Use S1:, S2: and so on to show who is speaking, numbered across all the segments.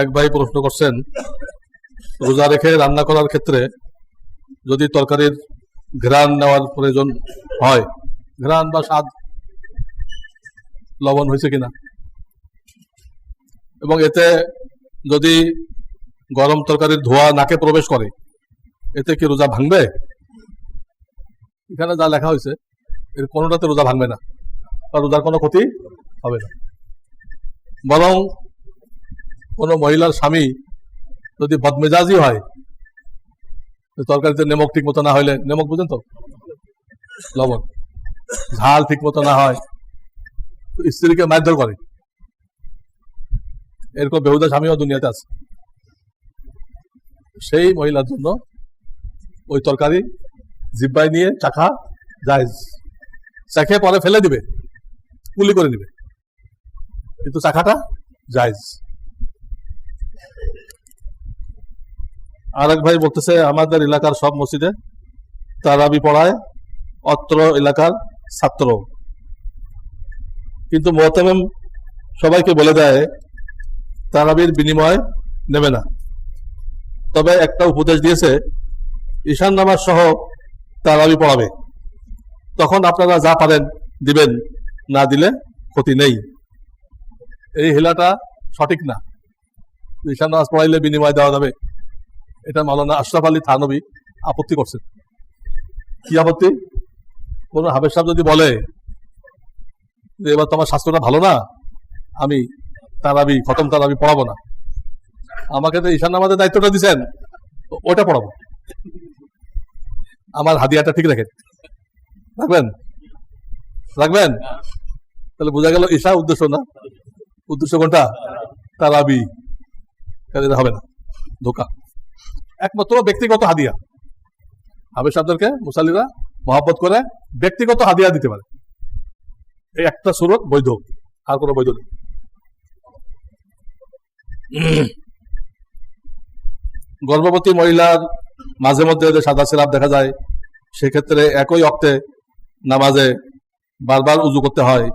S1: এক ভাই প্রশ্ন করছেন, রোজা রেখে রান্না করার ক্ষেত্রে যদি তরকারির ঘ্রাণ নেওয়ার প্রয়োজন হয়, ঘ্রাণ বা স্বাদ লবণ হয়েছে কিনা? এবং এতে যদি গরম তরকারির ধোয়া নাকে প্রবেশ করে, এতে কি রোজা ভাঙবে? এখানে যা লেখা হয়েছে, এর কোনোটাতে রোজা ভাঙবে না, বা রোজার কোনো ক্ষতি হবে না। বরং কোনো মহিলার স্বামী যদি বদমেজাজি হয় তরকারিতে নেমক ঠিক মতো না হইলে, নেমক বুঝেন তো? লবণ। ঝাল ঠিক মতো না হয় স্ত্রীকে মারধর করে। এরকম বেহুদা স্বামীও দুনিয়াতে আছে। সেই মহিলার জন্য ওই তরকারি জিব্বাই নিয়ে চাখা যায় চাখে পরে ফেলে দিবে, কুলি করে নিবে কিন্তু চাখাটা জায়জ। আর এক ভাই বলতেছে, আমাদের এলাকার সব মসজিদে তারাবি পড়ায়, অত্র এলাকার ছাত্র। কিন্তু মোহতামেম সবাইকে বলে দেয়, তারাবির বিনিময় নেবে না। তবে একটা উপদেশ দিয়েছে, ঈশান নামাজ সহ তারাবি পড়াবে। তখন আপনারা যা পারেন দিবেন, না দিলে ক্ষতি নেই। এই হিলাটা সঠিক না। ঈশান নামাজ পড়াইলে বিনিময় দেওয়া যাবে। এটা মাওলানা আশরাফ আলী থানবী আপত্তি করছেন। কি আপত্তি? কোন হাবের সাহেব যদি বলে যে এবার তোমার স্বাস্থ্যটা ভালো না, আমি তারাবি খতম তারাবি পড়াবো না। আমাকে তো ঈশান নামাজের দায়িত্বটা দিচ্ছেন ওটা পড়াবো। আমার হাদিয়াটা ঠিক রাখেন রাখবেন? রাখবেন? তাহলে বোঝা গেল ঈশা উদ্দেশ্য না। উদ্দেশ্য কোনটা? তারাবি এটা হবে না। ধোকা। একমাত্র ব্যক্তিগত হাদিয়া। হাবের সাহেবদেরকে, মুসাল্লিরা মহাব্বত করে ব্যক্তিগত হাদিয়া দিতে পারে। এই একটা সুরত বৈধ। আর কোনো বৈধ নেই। গর্ভবতী মহিলার মাঝে মধ্যে যে সাদা সিরাপ দেখা যায়, সেক্ষেত্রে একই অক্তে নামাজে বারবার উজু করতে হয়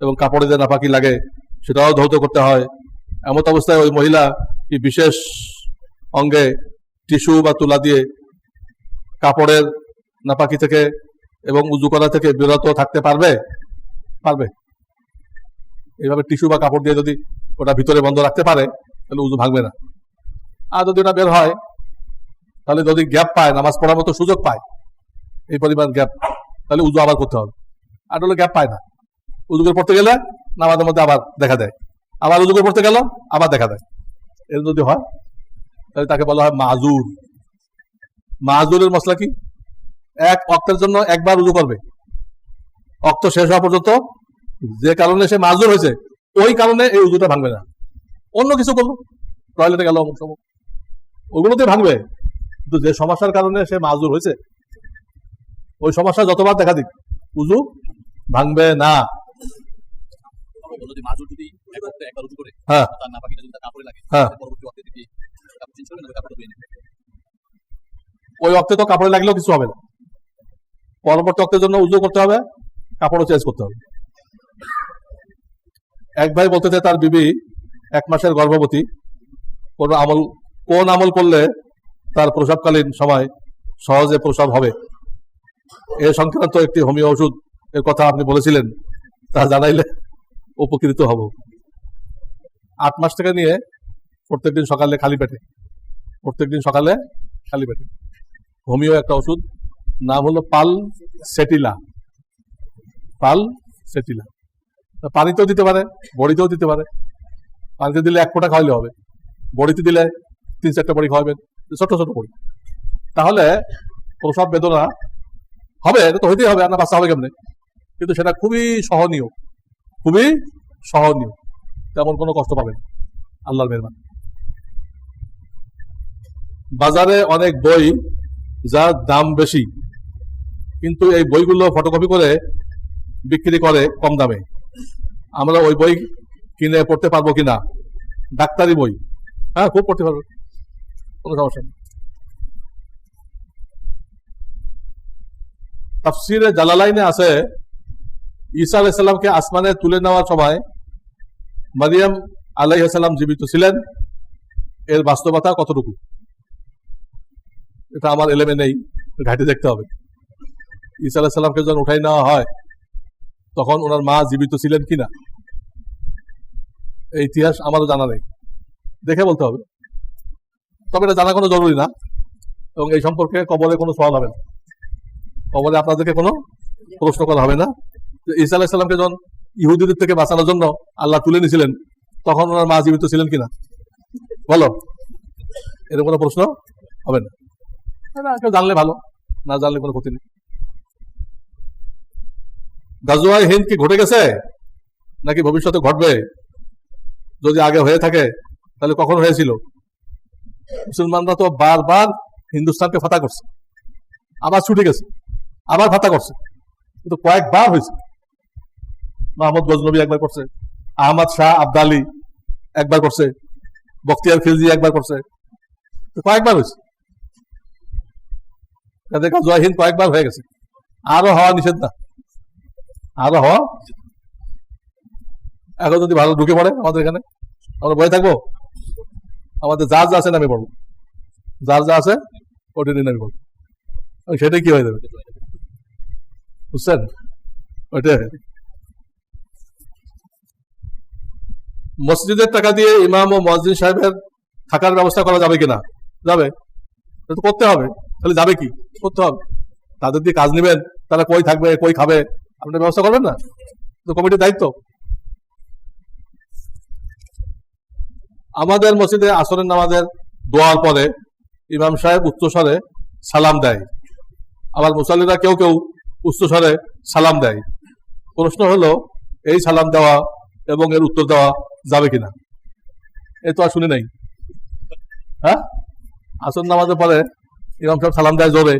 S1: এবং কাপড়ে যে নাপাকি লাগে সেটাও ধৌত করতে হয়। এমত অবস্থায় ওই মহিলা কি বিশেষ অঙ্গে টিস্যু বা তুলা দিয়ে কাপড়ের নাপাকি থেকে এবং উজু করা থেকে বিরত থাকতে পারবে? পারবে। এইভাবে টিস্যু বা কাপড় দিয়ে যদি ওটা ভিতরে বন্ধ রাখতে পারে, তাহলে উজু ভাঙবে না। আর যদি ওটা বের হয়, তাহলে যদি গ্যাপ পায়, নামাজ পড়ার মতো সুযোগ পায়, এই পরিমাণ গ্যাপ, তাহলে উজু আবার করতে হবে। আর হলে গ্যাপ পায় না। উজু করে পড়তে গেলে নামাজের মধ্যে আবার দেখা দেয়। আবার উজু করে পড়তে গেল, আবার দেখা দেয়। এর যদি হয়, তাহলে তাকে বলা হয় মাজুর মাজুরের মশলা কি? এক অক্তের জন্য একবার উজু করবে। অক্ত শেষ হওয়া পর্যন্ত যে কারণে সে মাজুর হয়েছে, ওই কারণে এই উজুটা ভাঙবে না। অন্য কিছু করল, টয়লেটে গেল, অমুক সমুক। ওগুলোতে ভাঙবে। কিন্তু যে সমস্যার কারণে সে মাজুর হয়েছে, ওই সমস্যা যতবার দেখা দিক উজু ভাঙবে না।
S2: যদি মাজুর যদি একবার উজু করে
S1: হ্যাঁ।
S2: তার নাপাকিটা যদি তার কাপড়ে লাগে
S1: হ্যাঁ।
S2: পরবর্তী অক্টে যদি কাপড় চেঞ্জ করবে কাপড় ধুয়ে নেবে
S1: ওই অক্তে তো কাপড়ে লাগলেও কিছু হবে না পরবর্তী অক্তের জন্য উজু করতে হবে কাপড়ও চেঞ্জ করতে হবে এক ভাই বলতে বলতেছে তার বিবি এক মাসের গর্ভবতী কোন আমল কোন আমল করলে তার প্রসবকালীন সময় সহজে প্রসব হবে এ সংক্রান্ত একটি হোমিও ওষুধ এর কথা আপনি বলেছিলেন তা জানাইলে উপকৃত হব। আট মাস থেকে নিয়ে প্রত্যেকদিন সকালে খালি পেটে, প্রত্যেকদিন সকালে খালি পেটে। হোমিও একটা ওষুধ, নাম হলো পাল সেটিলা পাল সেটিলা পানিতেও দিতে পারে, বড়িতেও দিতে পারে। পানিতে দিলে এক ফোঁটা খাওয়াইলে হবে। বড়িতে দিলে তিন চারটা বড়ি খাওয়াবেন, ছোট ছোট বড়ি। তাহলে প্রসব বেদনা হবে, এটা তো হইতেই হবে, আর না বাচ্চা হবে কেমনে? কিন্তু সেটা খুবই সহনীয়। খুবই সহনীয়। তেমন কোনো কষ্ট পাবে আল্লাহর মেহরবান। বাজারে অনেক বই যার দাম বেশি, কিন্তু এই বইগুলো ফটোকপি করে বিক্রি করে কম দামে। আমরা ওই বই কিনে পড়তে পারব কিনা? ডাক্তারি বই। হ্যাঁ খুব পড়তে পারব। কোনো সমস্যা নেই। তাফসিরে জালালাইনে আছে ঈসা আলাইসাল্লামকে আসমানে তুলে নেওয়ার সময় মারিয়াম আলাইহাল্লাম জীবিত ছিলেন। এর বাস্তবতা কতটুকু? এটা আমার এলেমে নেই, ঘাটে দেখতে হবে। ঈসা আলাহিসাল্লামকে যখন উঠাই নেওয়া হয়, তখন ওনার মা জীবিত ছিলেন কিনা? এই ইতিহাস আমারও জানা নেই। দেখে বলতে হবে। তবে এটা জানা কোনো জরুরি না, এবং এই সম্পর্কে কবরে কোনো সওয়াল হবে না। কবলে আপনাদেরকে কোনো প্রশ্ন করা হবে না। ঈসা আলাহিসাল্লামকে যখন ইহুদিদের থেকে বাঁচানোর জন্য আল্লাহ তুলে নিয়েছিলেন তখন ওনার মা জীবিত ছিলেন কিনা? বলো। এরকম কোনো প্রশ্ন হবে না। জানলে ভালো, না জানলে কোনো ক্ষতি নেই। গাজওয়াই হিন্দ কি ঘটে গেছে? নাকি ভবিষ্যতে ঘটবে? যদি আগে হয়ে থাকে, তাহলে কখন হয়েছিল? মুসলমানরা তো বারবার হিন্দুস্তানকে ফাতা করছে। আবার ছুটে গেছে, আবার ফাতা করছে। কিন্তু কয়েকবার হয়েছে। মাহমুদ গজনবী একবার করছে। আহমদ শাহ আবদালি একবার করছে। বখতিয়ার খিলজি একবার করছে। কয়েকবার হয়েছে। তাদের গাজওয়া হিন্দ কয়েকবার হয়ে গেছে। আরও হওয়া নিষেধ না। আরও হওয়া এখন যদি ভালো ঢুকে পড়ে আমাদের এখানে, আমরা বয়ে থাকব। আমাদের যা যা আছে নামে পড়ব। যার যা আছে ওটি নামে পড়ব। সেটাই কি হয়ে যাবে? বুঝছেন? ওইটাই মসজিদের টাকা দিয়ে ইমাম ও মসজিদ সাহেবের থাকার ব্যবস্থা করা যাবে কিনা? যাবে। তো করতে হবে। তাহলে যাবে কি? করতে হবে। তাদের দিয়ে কাজ নেবেন। তারা কই থাকবে, কই খাবে? আপনার ব্যবস্থা করবেন না? তো কমিটির দায়িত্ব। আমাদের মসজিদে আসরের নামাজের দোয়ার পরে ইমাম সাহেব উচ্চস্বরে সালাম দেয়। আবার মুসাল্লিরা কেউ কেউ উচ্চস্বরে সালাম দেয়। প্রশ্ন হলো, এই সালাম দেওয়া এবং এর উত্তর দেওয়া যাবে কিনা? এ তো আর শুনি নাই। হ্যাঁ? আসর নামাজের পরে ইমাম সাহেব সালাম দেয় জোরে,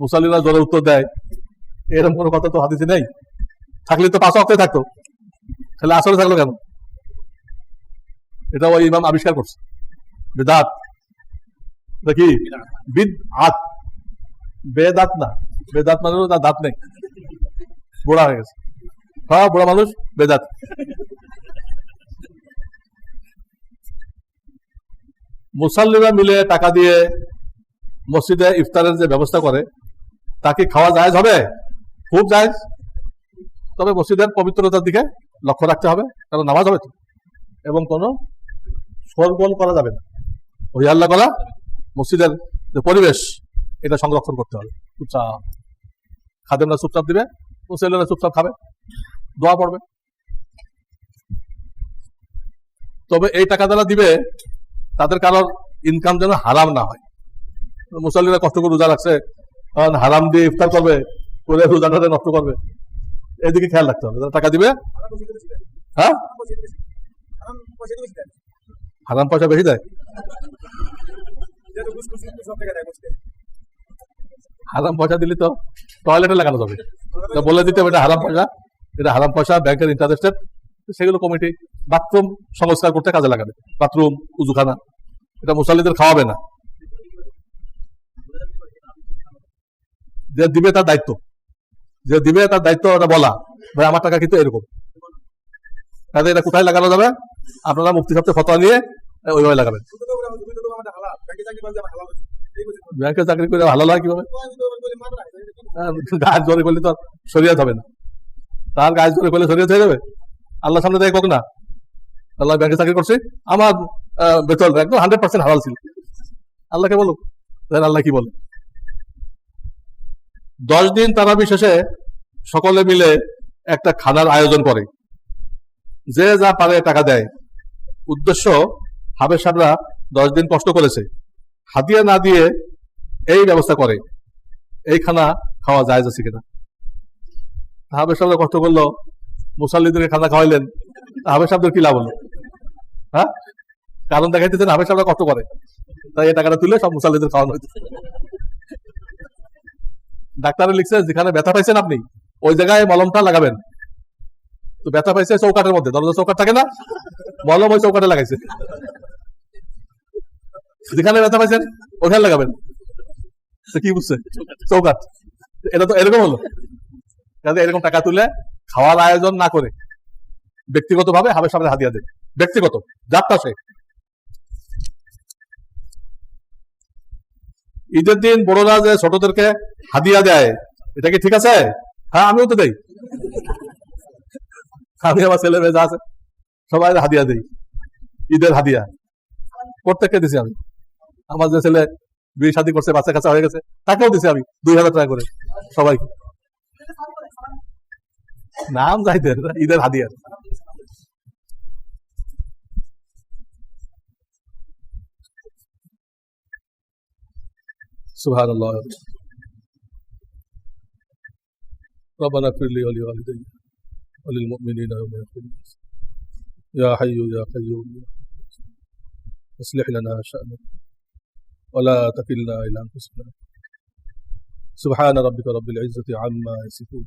S1: মুসাল্লিরা জোরে উত্তর দেয়। এরকম কোনো কথা তো হাদিসে নেই। থাকলে তো পাঁচ অক্টে থাকতো। তাহলে আসরে থাকল কেন? এটা ওই ইমাম আবিষ্কার করছে। বেদাত। এটা কি? বিদ আত বেদাত না। বেদাত মানে তার দাঁত নেই। বুড়া হয়ে গেছে। হ্যাঁ বুড়া মানুষ বেদাত। মুসাল্লিরা মিলে টাকা দিয়ে মসজিদে ইফতারের যে ব্যবস্থা করে তাকে খাওয়া জায়েজ হবে? খুব জায়েজ। তবে মসজিদের পবিত্রতার দিকে লক্ষ্য রাখতে হবে, কারণ নামাজ হবে তো। এবং কোনো সরগোল করা যাবে না। ওই আল্লাহ করা মসজিদের যে পরিবেশ, এটা সংরক্ষণ করতে হবে। চুপচাপ। খাদেমরা চুপচাপ দিবে মুসলিমরা চুপচাপ খাবে। দোয়া পড়বে। তবে এই টাকা যারা দিবে তাদের কারোর ইনকাম যেন হারাম না হয়। মুসল্লিরা কষ্ট করে রোজা রাখছে, কারণ হারাম দিয়ে ইফতার করবে করে রোজাটা নষ্ট করবে। এদিকে খেয়াল রাখতে হবে যারা টাকা দিবে? হ্যাঁ? হারাম পয়সা বেশি দেয়? হারাম পয়সা দিলে তো টয়লেটে লাগানো যাবে। বলে দিতে হবে এটা হারাম পয়সা। এটা হারাম পয়সা ব্যাংকের ইন্টারেস্টেড সেগুলো কমিটি বাথরুম সংস্কার করতে কাজে লাগাবে। বাথরুম উজুখানা, এটা মুসাল্লিদের খাওয়াবে না। যে দিবে তার দায়িত্ব। যে দিবে তার দায়িত্ব ওটা বলা। ভাই, আমার টাকা কিন্তু এরকম। কাজে এটা কোথায় লাগানো যাবে? আপনারা মুক্তি সপ্তাহে ফতোয়া নিয়ে ওইভাবে লাগাবেন। ব্যাংকে চাকরি করে ভালো লাগে কীভাবে? গাছ জোরে করলে তো শরীয়ত হবে না। তার গাছ জোরে করলে শরীয়ত হয়ে যাবে? আল্লাহ সামনে দেয় কোক না। আল্লাহ ব্যাংকে চাকরি করছে। আমার বেতন একদম হান্ড্রেড পার্সেন্ট হালাল ছিল। আল্লাহকে দেখেন আল্লাহ কি বলে? দশ দিন তারা বিশেষে সকলে মিলে একটা খানার আয়োজন করে। যে যা পারে টাকা দেয়। উদ্দেশ্য হাবের সাহেবরা দশ দিন কষ্ট করেছে। হাতিয়া না দিয়ে এই ব্যবস্থা করে। এই খানা খাওয়া যায় যাচ্ছে কিনা? হাবের সাহেবরা কষ্ট করল মুসাল্লিদেরকে খানা খাওয়াইলেন হাবের সাহেবদের কি লাভ হলো? হ্যাঁ? কারণ দেখাইতেছেন হাবের সাহেবরা কষ্ট করে। তাই এই টাকাটা তুলে সব মুসাল্লিদের খাওয়ানো হয়েছে ডাক্তারে লিখছে, যেখানে ব্যথা পাইছেন আপনি, ওই জায়গায় মলমটা লাগাবেন। তো ব্যথা পাইছে চৌকাটের মধ্যে। দরজা চৌকাট থাকে না? মলম ওই চৌকাটে লাগাইছে। যেখানে ব্যথা পাইছেন ওখানে লাগাবেন। কি বুঝছে? চৌকাট এটা তো এরকম হলো। এরকম টাকা তুলে খাওয়ার আয়োজন না করে ব্যক্তিগতভাবে হাবের সামনে হাতিয়া দেয় ব্যক্তিগত যাত্রা সে ঈদের দিন বড়রা যে ছোটদেরকে হাদিয়া দেয়, এটা কি ঠিক আছে? হ্যাঁ আমিও তো দেই। আমি আমার ছেলে মেয়ে যা আছে, সবাই হাদিয়া দিই। ঈদের হাদিয়া। প্রত্যেককে দিছি আমি। আমার যে ছেলে বিয়ে শাদী করছে, বাচ্চা কাচ্চা হয়ে গেছে, তাকেও দিছি আমি দুই হাজার টাকা করে সবাইকে। نعم قادر إذا الحديث سبحان الله. ربنا اغفر لي ولوالدي وللمؤمنين يوم يقوم يا حي يا قيوم. أصلح لنا شأننا ولا تكلنا إلى أنفسنا. سبحان ربك رب العزة عما يصفون.